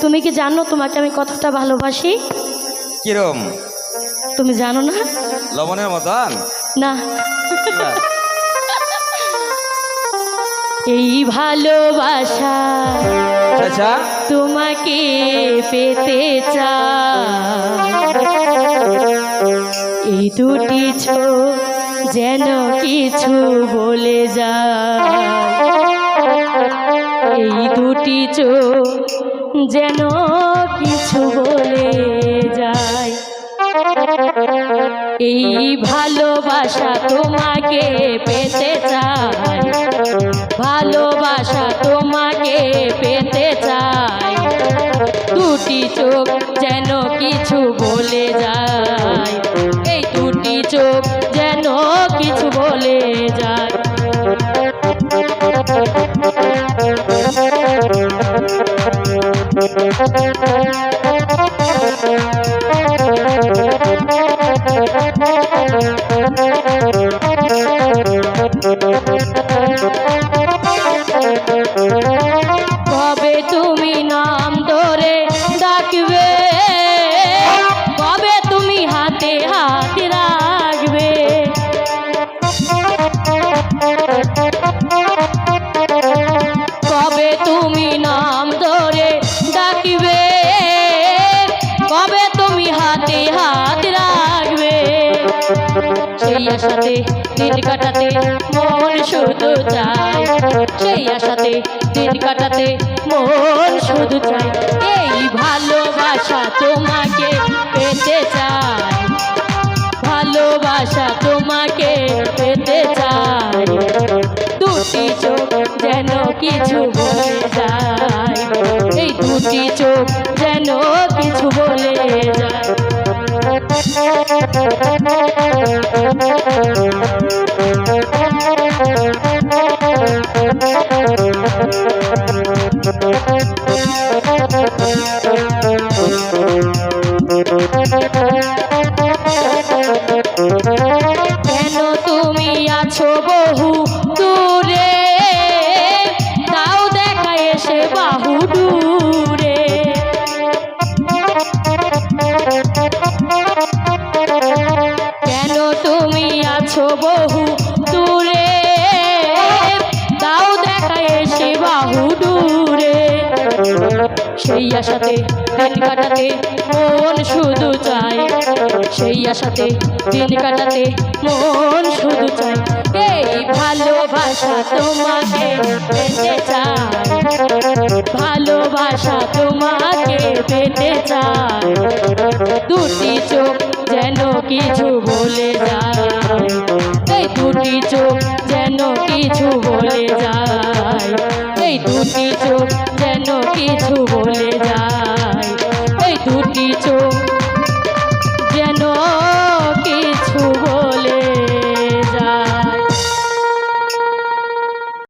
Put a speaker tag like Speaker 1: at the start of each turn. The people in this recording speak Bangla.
Speaker 1: তুমি কি জানো তোমাকে আমি কতটা ভালোবাসি?
Speaker 2: কিরম?
Speaker 1: তুমি জানো না?
Speaker 2: লবণের মতন?
Speaker 1: না। এই ভালোবাসা
Speaker 2: আচ্ছা।
Speaker 1: তোমাকে পেতে চাই। এই দুটি ছো যেন কিছু বলে যায়। এই দুটি চোখ যেন কিছু বলে যায়। এই ভালোবাসা তোমাকে পেতে চাই। ভালোবাসা তোমাকে পেতে চাই। দুটি চোখ যেন কিছু বলে যায়। এই দুটি চোখ যেন কিছু বলে যায়। Música সেই আশাতে দিন কাটাতে মন শুধু চাই সেই আশাতে দিন কাটাতে মন শুধু চাই এই ভালোবাসা তোমাকে পেতে চাই ভালোবাসা তোমাকে পেতে চাই দুটি চোখ যেন কিছু বলে যায়। এই দুটি চোখ যেন কিছু বলে যায়। কেন কেন তুমি আছো বহু দূরে? তাও দেখা এসে বাহু দূরে। সেই আশাতে দিন কাটাতে মন শুধু চাই সেই আশাতে দিন কাটাতে মন শুধু চাই এই ভালোবাসা তোমাকে পেতে চাই ভালোবাসা তোমাকে পেতে চাই দুটি চোখ কিছু বলে যায়। এই দুটি চোখ যেন কিছু বলে যায়। এই দুটি চোখ যেন কিছু বলে যায়। এই দুটি চোখ